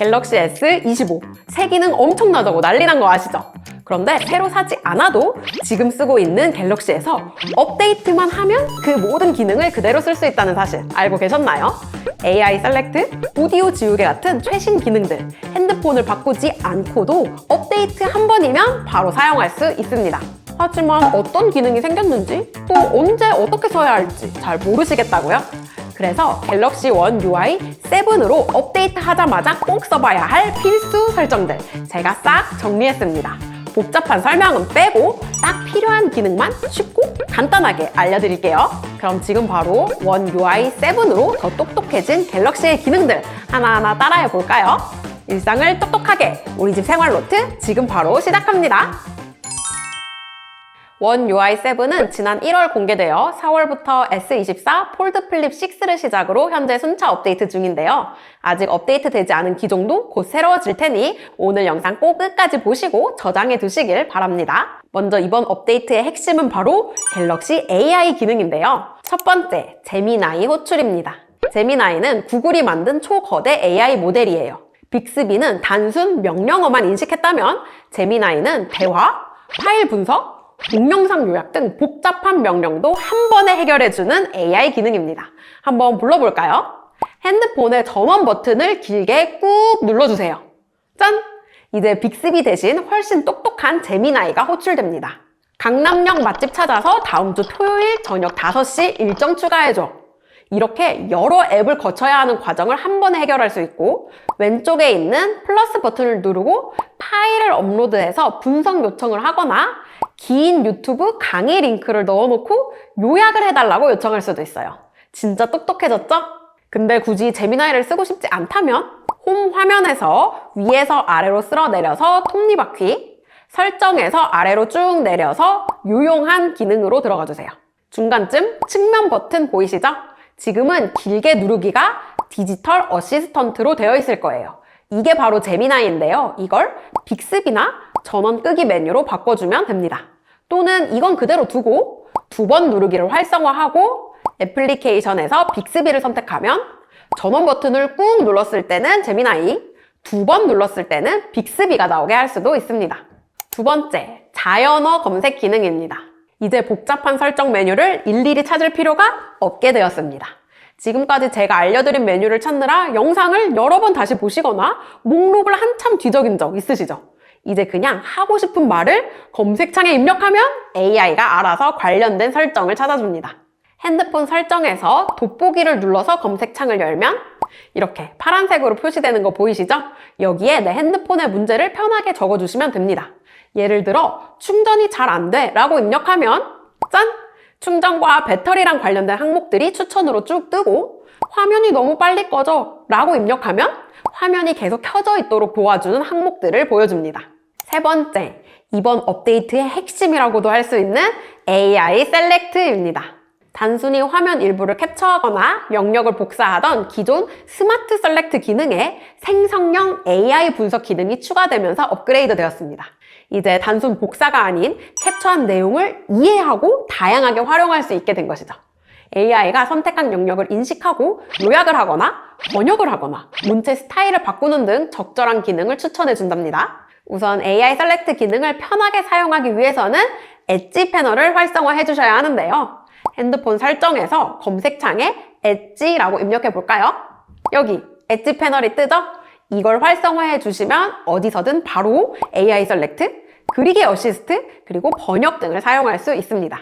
갤럭시 S25 새 기능 엄청나다고 난리 난 거 아시죠? 그런데 새로 사지 않아도 지금 쓰고 있는 갤럭시에서 업데이트만 하면 그 모든 기능을 그대로 쓸 수 있다는 사실 알고 계셨나요? AI 셀렉트, 오디오 지우개 같은 최신 기능들 핸드폰을 바꾸지 않고도 업데이트 한 번이면 바로 사용할 수 있습니다. 하지만 어떤 기능이 생겼는지 또 언제 어떻게 써야 할지 잘 모르시겠다고요? 그래서 갤럭시 원 UI 7으로 업데이트 하자마자 꼭 써봐야 할 필수 설정들 제가 싹 정리했습니다. 복잡한 설명은 빼고 딱 필요한 기능만 쉽고 간단하게 알려드릴게요. 그럼 지금 바로 원 UI 7으로 더 똑똑해진 갤럭시의 기능들 하나하나 따라해 볼까요? 일상을 똑똑하게 우리 집 생활 노트 지금 바로 시작합니다. 원 UI7은 지난 1월 공개되어 4월부터 S24 폴드 플립 6를 시작으로 현재 순차 업데이트 중인데요. 아직 업데이트 되지 않은 기종도 곧 새로워질 테니 오늘 영상 꼭 끝까지 보시고 저장해 두시길 바랍니다. 먼저 이번 업데이트의 핵심은 바로 갤럭시 AI 기능인데요. 첫 번째, 제미나이 호출입니다. 제미나이는 구글이 만든 초거대 AI 모델이에요. 빅스비는 단순 명령어만 인식했다면 제미나이는 대화, 파일 분석, 동영상 요약 등 복잡한 명령도 한 번에 해결해주는 AI 기능입니다. 한번 불러볼까요? 핸드폰의 전원 버튼을 길게 꾹 눌러주세요. 짠! 이제 빅스비 대신 훨씬 똑똑한 제미나이가 호출됩니다. 강남역 맛집 찾아서 다음 주 토요일 저녁 5시 일정 추가해줘. 이렇게 여러 앱을 거쳐야 하는 과정을 한 번에 해결할 수 있고 왼쪽에 있는 플러스 버튼을 누르고 파일을 업로드해서 분석 요청을 하거나 긴 유튜브 강의 링크를 넣어놓고 요약을 해달라고 요청할 수도 있어요. 진짜 똑똑해졌죠? 근데 굳이 제미나이를 쓰고 싶지 않다면 홈 화면에서 위에서 아래로 쓸어 내려서 톱니바퀴 설정에서 아래로 쭉 내려서 유용한 기능으로 들어가 주세요. 중간쯤 측면 버튼 보이시죠? 지금은 길게 누르기가 디지털 어시스턴트로 되어 있을 거예요. 이게 바로 제미나이인데요. 이걸 빅스비나 전원 끄기 메뉴로 바꿔주면 됩니다. 또는 이건 그대로 두고 두 번 누르기를 활성화하고 애플리케이션에서 빅스비를 선택하면 전원 버튼을 꾹 눌렀을 때는 제미나이, 두 번 눌렀을 때는 빅스비가 나오게 할 수도 있습니다. 두 번째, 자연어 검색 기능입니다. 이제 복잡한 설정 메뉴를 일일이 찾을 필요가 없게 되었습니다. 지금까지 제가 알려드린 메뉴를 찾느라 영상을 여러 번 다시 보시거나 목록을 한참 뒤적인 적 있으시죠? 이제 그냥 하고 싶은 말을 검색창에 입력하면 AI가 알아서 관련된 설정을 찾아줍니다. 핸드폰 설정에서 돋보기를 눌러서 검색창을 열면 이렇게 파란색으로 표시되는 거 보이시죠? 여기에 내 핸드폰의 문제를 편하게 적어주시면 됩니다. 예를 들어 충전이 잘 안 돼 라고 입력하면 짠! 충전과 배터리랑 관련된 항목들이 추천으로 쭉 뜨고 화면이 너무 빨리 꺼져 라고 입력하면 화면이 계속 켜져 있도록 도와주는 항목들을 보여줍니다. 세 번째, 이번 업데이트의 핵심이라고도 할 수 있는 AI 셀렉트입니다. 단순히 화면 일부를 캡처하거나 영역을 복사하던 기존 스마트 셀렉트 기능에 생성형 AI 분석 기능이 추가되면서 업그레이드 되었습니다. 이제 단순 복사가 아닌 캡처한 내용을 이해하고 다양하게 활용할 수 있게 된 것이죠. AI가 선택한 영역을 인식하고 요약을 하거나 번역을 하거나 문체 스타일을 바꾸는 등 적절한 기능을 추천해 준답니다. 우선 AI 셀렉트 기능을 편하게 사용하기 위해서는 엣지 패널을 활성화해 주셔야 하는데요. 핸드폰 설정에서 검색창에 엣지라고 입력해 볼까요? 여기 엣지 패널이 뜨죠? 이걸 활성화해 주시면 어디서든 바로 AI 셀렉트, 그리기 어시스트, 그리고 번역 등을 사용할 수 있습니다.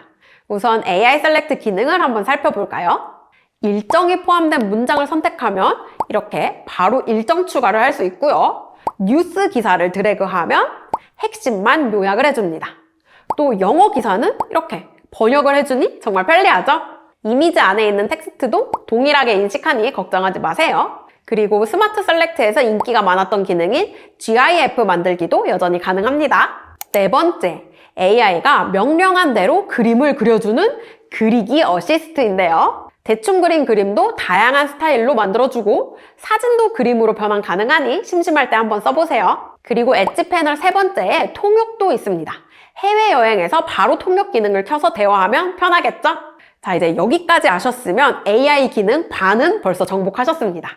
우선 AI 셀렉트 기능을 한번 살펴볼까요? 일정이 포함된 문장을 선택하면 이렇게 바로 일정 추가를 할 수 있고요. 뉴스 기사를 드래그하면 핵심만 요약을 해줍니다. 또 영어 기사는 이렇게 번역을 해주니 정말 편리하죠? 이미지 안에 있는 텍스트도 동일하게 인식하니 걱정하지 마세요. 그리고 스마트 셀렉트에서 인기가 많았던 기능인 GIF 만들기도 여전히 가능합니다. 네 번째, AI가 명령한 대로 그림을 그려주는 그리기 어시스트인데요. 대충 그린 그림도 다양한 스타일로 만들어주고 사진도 그림으로 변환 가능하니 심심할 때 한번 써보세요. 그리고 엣지 패널 세 번째에 통역도 있습니다. 해외여행에서 바로 통역 기능을 켜서 대화하면 편하겠죠? 자, 이제 여기까지 아셨으면 AI 기능 반은 벌써 정복하셨습니다.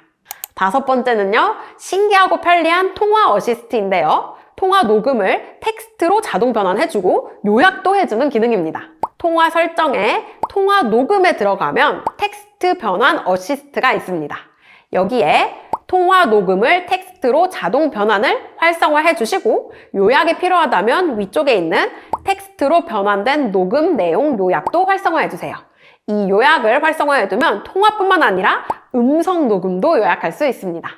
다섯 번째는요, 신기하고 편리한 통화 어시스트인데요. 통화 녹음을 텍스트로 자동 변환해주고 요약도 해주는 기능입니다. 통화 설정에 통화 녹음에 들어가면 텍스트 변환 어시스트가 있습니다. 여기에 통화 녹음을 텍스트로 자동 변환을 활성화해 주시고 요약이 필요하다면 위쪽에 있는 텍스트로 변환된 녹음 내용 요약도 활성화해 주세요. 이 요약을 활성화해 두면 통화뿐만 아니라 음성 녹음도 요약할 수 있습니다.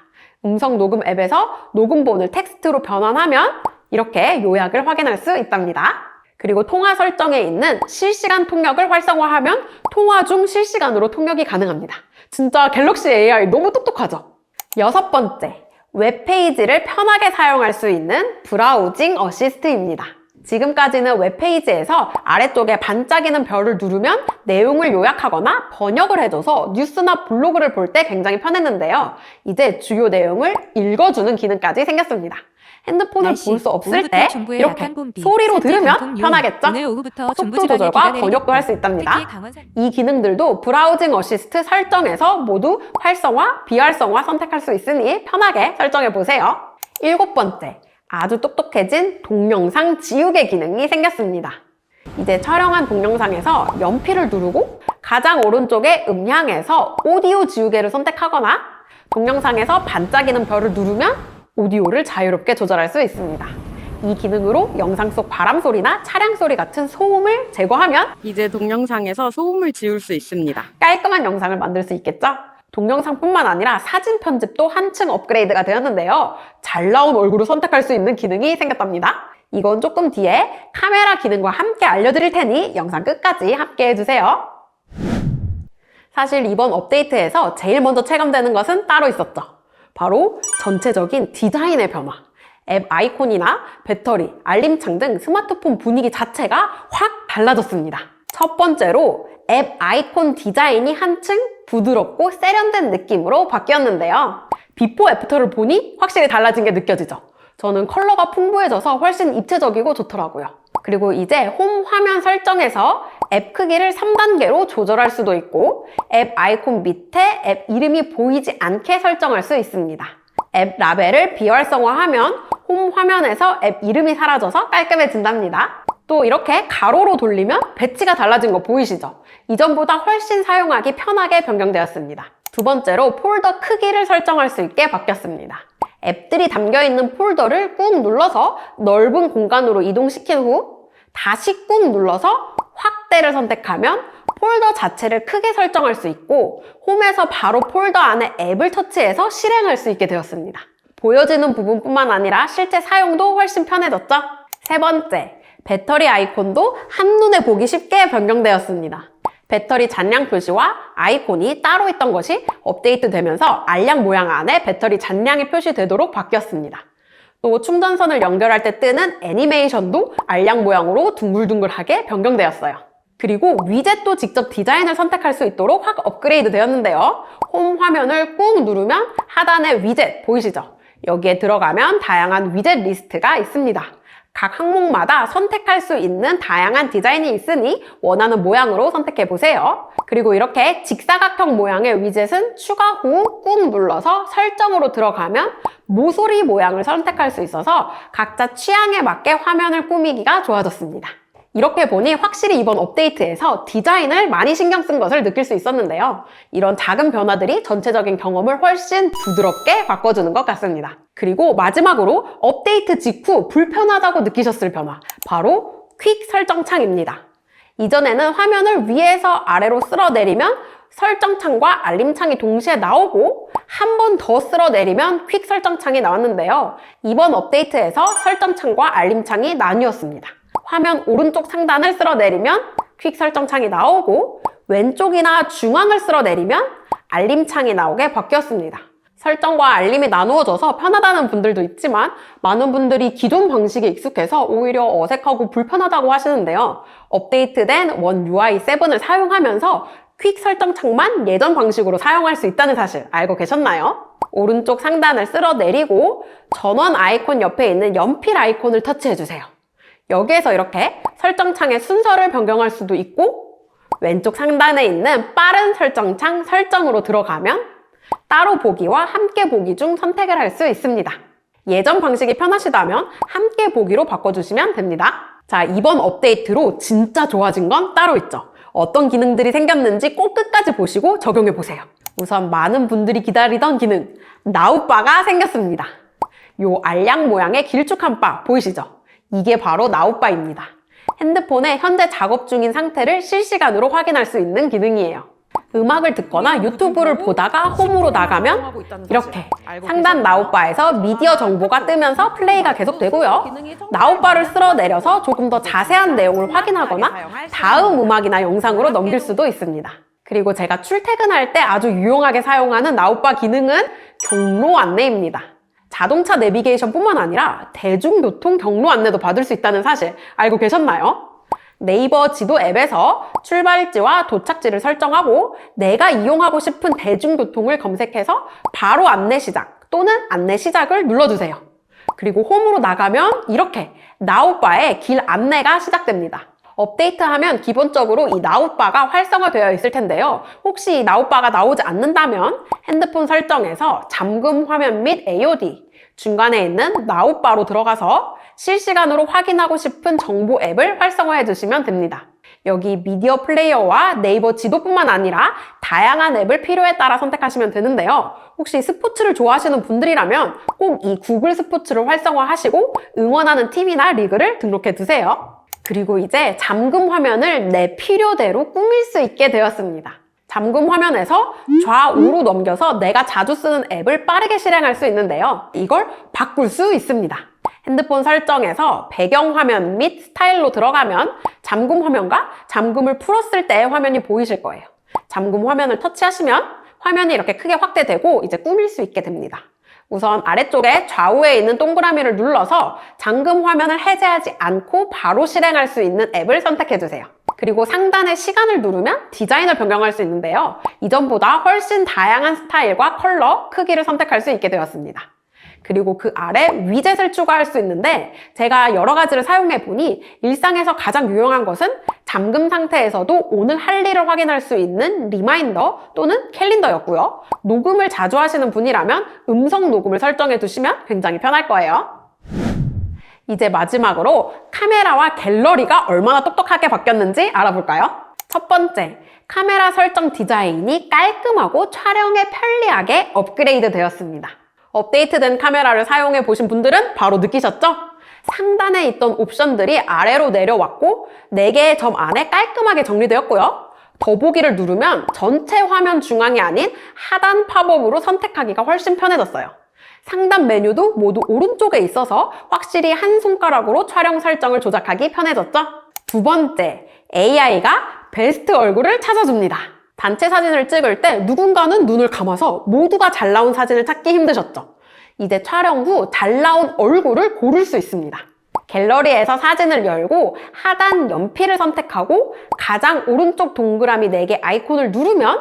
음성 녹음 앱에서 녹음본을 텍스트로 변환하면 이렇게 요약을 확인할 수 있답니다. 그리고 통화 설정에 있는 실시간 통역을 활성화하면 통화 중 실시간으로 통역이 가능합니다. 진짜 갤럭시 AI 너무 똑똑하죠? 여섯 번째, 웹페이지를 편하게 사용할 수 있는 브라우징 어시스트입니다. 지금까지는 웹페이지에서 아래쪽에 반짝이는 별을 누르면 내용을 요약하거나 번역을 해줘서 뉴스나 블로그를 볼 때 굉장히 편했는데요. 이제 주요 내용을 읽어주는 기능까지 생겼습니다. 핸드폰을 볼 수 없을 때 이렇게 소리로 들으면 편하겠죠? 속도 조절과 번역도 할 수 있답니다. 이 기능들도 브라우징 어시스트 설정에서 모두 활성화, 비활성화 선택할 수 있으니 편하게 설정해 보세요. 일곱 번째, 아주 똑똑해진 동영상 지우개 기능이 생겼습니다. 이제 촬영한 동영상에서 연필을 누르고 가장 오른쪽에 음향에서 오디오 지우개를 선택하거나 동영상에서 반짝이는 별을 누르면 오디오를 자유롭게 조절할 수 있습니다. 이 기능으로 영상 속 바람 소리나 차량 소리 같은 소음을 제거하면 이제 동영상에서 소음을 지울 수 있습니다. 깔끔한 영상을 만들 수 있겠죠? 동영상뿐만 아니라 사진 편집도 한층 업그레이드가 되었는데요. 잘 나온 얼굴을 선택할 수 있는 기능이 생겼답니다. 이건 조금 뒤에 카메라 기능과 함께 알려드릴 테니 영상 끝까지 함께 해주세요. 사실 이번 업데이트에서 제일 먼저 체감되는 것은 따로 있었죠. 바로 전체적인 디자인의 변화. 앱 아이콘이나 배터리, 알림창 등 스마트폰 분위기 자체가 확 달라졌습니다. 첫 번째로 앱 아이콘 디자인이 한층 부드럽고 세련된 느낌으로 바뀌었는데요. 비포 애프터를 보니 확실히 달라진 게 느껴지죠. 저는 컬러가 풍부해져서 훨씬 입체적이고 좋더라고요. 그리고 이제 홈 화면 설정에서 앱 크기를 3단계로 조절할 수도 있고 앱 아이콘 밑에 앱 이름이 보이지 않게 설정할 수 있습니다. 앱 라벨을 비활성화하면 홈 화면에서 앱 이름이 사라져서 깔끔해진답니다. 또 이렇게 가로로 돌리면 배치가 달라진 거 보이시죠? 이전보다 훨씬 사용하기 편하게 변경되었습니다. 두 번째로 폴더 크기를 설정할 수 있게 바뀌었습니다. 앱들이 담겨있는 폴더를 꾹 눌러서 넓은 공간으로 이동시킨 후 다시 꾹 눌러서 확대를 선택하면 폴더 자체를 크게 설정할 수 있고 홈에서 바로 폴더 안에 앱을 터치해서 실행할 수 있게 되었습니다. 보여지는 부분뿐만 아니라 실제 사용도 훨씬 편해졌죠? 세 번째, 배터리 아이콘도 한눈에 보기 쉽게 변경되었습니다. 배터리 잔량 표시와 아이콘이 따로 있던 것이 업데이트 되면서 알약 모양 안에 배터리 잔량이 표시되도록 바뀌었습니다. 또 충전선을 연결할 때 뜨는 애니메이션도 알약 모양으로 둥글둥글하게 변경되었어요. 그리고 위젯도 직접 디자인을 선택할 수 있도록 확 업그레이드 되었는데요. 홈 화면을 꾹 누르면 하단에 위젯 보이시죠? 여기에 들어가면 다양한 위젯 리스트가 있습니다. 각 항목마다 선택할 수 있는 다양한 디자인이 있으니 원하는 모양으로 선택해 보세요. 그리고 이렇게 직사각형 모양의 위젯은 추가 후 꾹 눌러서 설정으로 들어가면 모서리 모양을 선택할 수 있어서 각자 취향에 맞게 화면을 꾸미기가 좋아졌습니다. 이렇게 보니 확실히 이번 업데이트에서 디자인을 많이 신경 쓴 것을 느낄 수 있었는데요. 이런 작은 변화들이 전체적인 경험을 훨씬 부드럽게 바꿔주는 것 같습니다. 그리고 마지막으로 업데이트 직후 불편하다고 느끼셨을 변화. 바로 퀵 설정창입니다. 이전에는 화면을 위에서 아래로 쓸어내리면 설정창과 알림창이 동시에 나오고 한 번 더 쓸어내리면 퀵 설정창이 나왔는데요. 이번 업데이트에서 설정창과 알림창이 나뉘었습니다. 화면 오른쪽 상단을 쓸어내리면 퀵 설정 창이 나오고 왼쪽이나 중앙을 쓸어내리면 알림 창이 나오게 바뀌었습니다. 설정과 알림이 나누어져서 편하다는 분들도 있지만 많은 분들이 기존 방식에 익숙해서 오히려 어색하고 불편하다고 하시는데요. 업데이트된 원 UI7을 사용하면서 퀵 설정 창만 예전 방식으로 사용할 수 있다는 사실 알고 계셨나요? 오른쪽 상단을 쓸어내리고 전원 아이콘 옆에 있는 연필 아이콘을 터치해주세요. 여기에서 이렇게 설정창의 순서를 변경할 수도 있고 왼쪽 상단에 있는 빠른 설정창 설정으로 들어가면 따로 보기와 함께 보기 중 선택을 할 수 있습니다. 예전 방식이 편하시다면 함께 보기로 바꿔주시면 됩니다. 자, 이번 업데이트로 진짜 좋아진 건 따로 있죠. 어떤 기능들이 생겼는지 꼭 끝까지 보시고 적용해 보세요. 우선 많은 분들이 기다리던 기능, 나우바가 생겼습니다. 요 알약 모양의 길쭉한 바 보이시죠? 이게 바로 나우바입니다. 핸드폰에 현재 작업 중인 상태를 실시간으로 확인할 수 있는 기능이에요. 음악을 듣거나 유튜브를 보다가 홈으로 나가면 이렇게 상단 나우바에서 미디어 정보가 뜨면서 플레이가 계속되고요. 나우바를 쓸어내려서 조금 더 자세한 내용을 확인하거나 다음 음악이나 영상으로 넘길 수도 있습니다. 그리고 제가 출퇴근할 때 아주 유용하게 사용하는 나우바 기능은 경로 안내입니다. 자동차 내비게이션뿐만 아니라 대중교통 경로 안내도 받을 수 있다는 사실 알고 계셨나요? 네이버 지도 앱에서 출발지와 도착지를 설정하고 내가 이용하고 싶은 대중교통을 검색해서 바로 안내 시작 또는 안내 시작을 눌러주세요. 그리고 홈으로 나가면 이렇게 나우바의 길 안내가 시작됩니다. 업데이트하면 기본적으로 이 나우바가 활성화되어 있을 텐데요. 혹시 이 나우바가 나오지 않는다면 핸드폰 설정에서 잠금 화면 및 AOD 중간에 있는 나우바로 들어가서 실시간으로 확인하고 싶은 정보 앱을 활성화해 주시면 됩니다. 여기 미디어 플레이어와 네이버 지도뿐만 아니라 다양한 앱을 필요에 따라 선택하시면 되는데요. 혹시 스포츠를 좋아하시는 분들이라면 꼭 이 구글 스포츠를 활성화하시고 응원하는 팀이나 리그를 등록해 두세요. 그리고 이제 잠금 화면을 내 필요대로 꾸밀 수 있게 되었습니다. 잠금 화면에서 좌우로 넘겨서 내가 자주 쓰는 앱을 빠르게 실행할 수 있는데요. 이걸 바꿀 수 있습니다. 핸드폰 설정에서 배경 화면 및 스타일로 들어가면 잠금 화면과 잠금을 풀었을 때의 화면이 보이실 거예요. 잠금 화면을 터치하시면 화면이 이렇게 크게 확대되고 이제 꾸밀 수 있게 됩니다. 우선 아래쪽에 좌우에 있는 동그라미를 눌러서 잠금 화면을 해제하지 않고 바로 실행할 수 있는 앱을 선택해 주세요. 그리고 상단의 시간을 누르면 디자인을 변경할 수 있는데요. 이전보다 훨씬 다양한 스타일과 컬러, 크기를 선택할 수 있게 되었습니다. 그리고 그 아래 위젯을 추가할 수 있는데 제가 여러 가지를 사용해 보니 일상에서 가장 유용한 것은 잠금 상태에서도 오늘 할 일을 확인할 수 있는 리마인더 또는 캘린더였고요. 녹음을 자주 하시는 분이라면 음성 녹음을 설정해 두시면 굉장히 편할 거예요. 이제 마지막으로 카메라와 갤러리가 얼마나 똑똑하게 바뀌었는지 알아볼까요? 첫 번째, 카메라 설정 디자인이 깔끔하고 촬영에 편리하게 업그레이드 되었습니다. 업데이트된 카메라를 사용해 보신 분들은 바로 느끼셨죠? 상단에 있던 옵션들이 아래로 내려왔고 4개의 점 안에 깔끔하게 정리되었고요. 더보기를 누르면 전체 화면 중앙이 아닌 하단 팝업으로 선택하기가 훨씬 편해졌어요. 상단 메뉴도 모두 오른쪽에 있어서 확실히 한 손가락으로 촬영 설정을 조작하기 편해졌죠? 두 번째, AI가 베스트 얼굴을 찾아줍니다. 단체 사진을 찍을 때 누군가는 눈을 감아서 모두가 잘 나온 사진을 찾기 힘드셨죠? 이제 촬영 후 잘 나온 얼굴을 고를 수 있습니다. 갤러리에서 사진을 열고 하단 연필을 선택하고 가장 오른쪽 동그라미 4개 아이콘을 누르면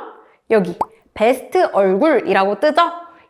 여기 베스트 얼굴이라고 뜨죠?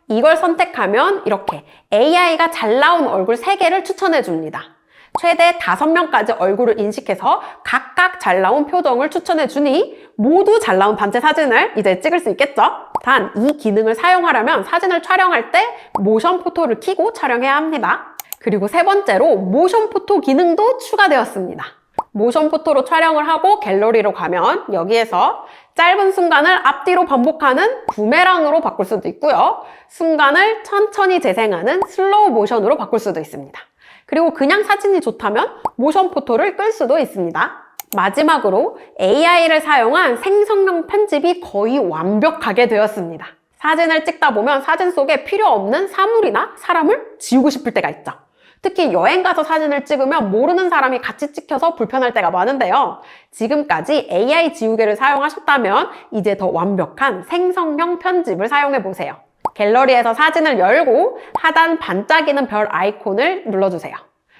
이걸 선택하면 이렇게 AI가 잘 나온 얼굴 3개를 추천해 줍니다. 최대 5명까지 얼굴을 인식해서 각각 잘 나온 표정을 추천해 주니 모두 잘 나온 단체 사진을 이제 찍을 수 있겠죠? 단, 이 기능을 사용하려면 사진을 촬영할 때 모션 포토를 켜고 촬영해야 합니다. 그리고 세 번째로 모션 포토 기능도 추가되었습니다. 모션 포토로 촬영을 하고 갤러리로 가면 여기에서 짧은 순간을 앞뒤로 반복하는 부메랑으로 바꿀 수도 있고요. 순간을 천천히 재생하는 슬로우 모션으로 바꿀 수도 있습니다. 그리고 그냥 사진이 좋다면 모션 포토를 끌 수도 있습니다. 마지막으로 AI를 사용한 생성형 편집이 거의 완벽하게 되었습니다. 사진을 찍다 보면 사진 속에 필요 없는 사물이나 사람을 지우고 싶을 때가 있죠. 특히 여행 가서 사진을 찍으면 모르는 사람이 같이 찍혀서 불편할 때가 많은데요. 지금까지 AI 지우개를 사용하셨다면 이제 더 완벽한 생성형 편집을 사용해 보세요. 갤러리에서 사진을 열고 하단 반짝이는 별 아이콘을 눌러주세요.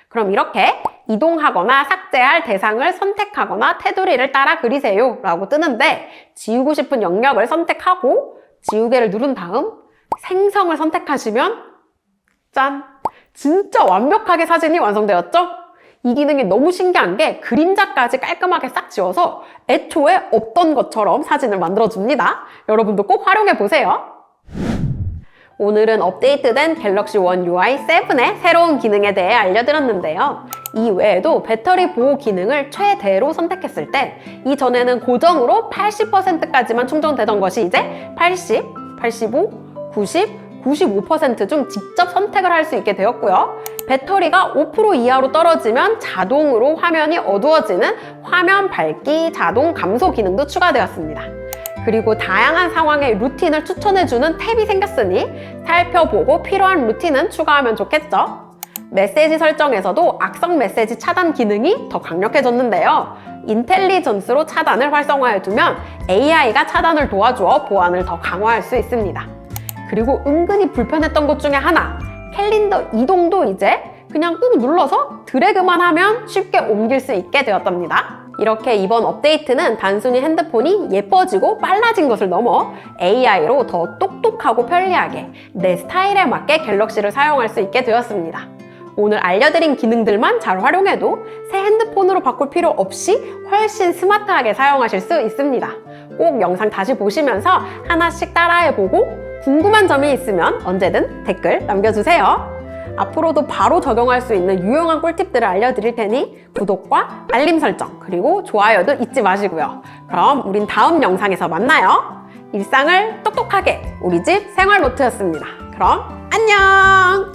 그럼 이렇게 이동하거나 삭제할 대상을 선택하거나 테두리를 따라 그리세요 라고 뜨는데 지우고 싶은 영역을 선택하고 지우개를 누른 다음 생성을 선택하시면 짠! 진짜 완벽하게 사진이 완성되었죠? 이 기능이 너무 신기한 게 그림자까지 깔끔하게 싹 지워서 애초에 없던 것처럼 사진을 만들어줍니다. 여러분도 꼭 활용해 보세요. 오늘은 업데이트된 갤럭시 원 UI 7의 새로운 기능에 대해 알려드렸는데요. 이 외에도 배터리 보호 기능을 최대로 선택했을 때 이전에는 고정으로 80%까지만 충전되던 것이 이제 80, 85, 90, 95%중 직접 선택을 할 수 있게 되었고요. 배터리가 5% 이하로 떨어지면 자동으로 화면이 어두워지는 화면 밝기 자동 감소 기능도 추가되었습니다. 그리고 다양한 상황의 루틴을 추천해주는 탭이 생겼으니 살펴보고 필요한 루틴은 추가하면 좋겠죠. 메시지 설정에서도 악성 메시지 차단 기능이 더 강력해졌는데요. 인텔리전스로 차단을 활성화해두면 AI가 차단을 도와주어 보안을 더 강화할 수 있습니다. 그리고 은근히 불편했던 것 중에 하나, 캘린더 이동도 이제 그냥 꾹 눌러서 드래그만 하면 쉽게 옮길 수 있게 되었답니다. 이렇게 이번 업데이트는 단순히 핸드폰이 예뻐지고 빨라진 것을 넘어 AI로 더 똑똑하고 편리하게 내 스타일에 맞게 갤럭시를 사용할 수 있게 되었습니다. 오늘 알려드린 기능들만 잘 활용해도 새 핸드폰으로 바꿀 필요 없이 훨씬 스마트하게 사용하실 수 있습니다. 꼭 영상 다시 보시면서 하나씩 따라해보고 궁금한 점이 있으면 언제든 댓글 남겨주세요. 앞으로도 바로 적용할 수 있는 유용한 꿀팁들을 알려드릴 테니 구독과 알림 설정 그리고 좋아요도 잊지 마시고요. 그럼 우린 다음 영상에서 만나요. 일상을 똑똑하게 우리 집 생활 노트였습니다. 그럼 안녕!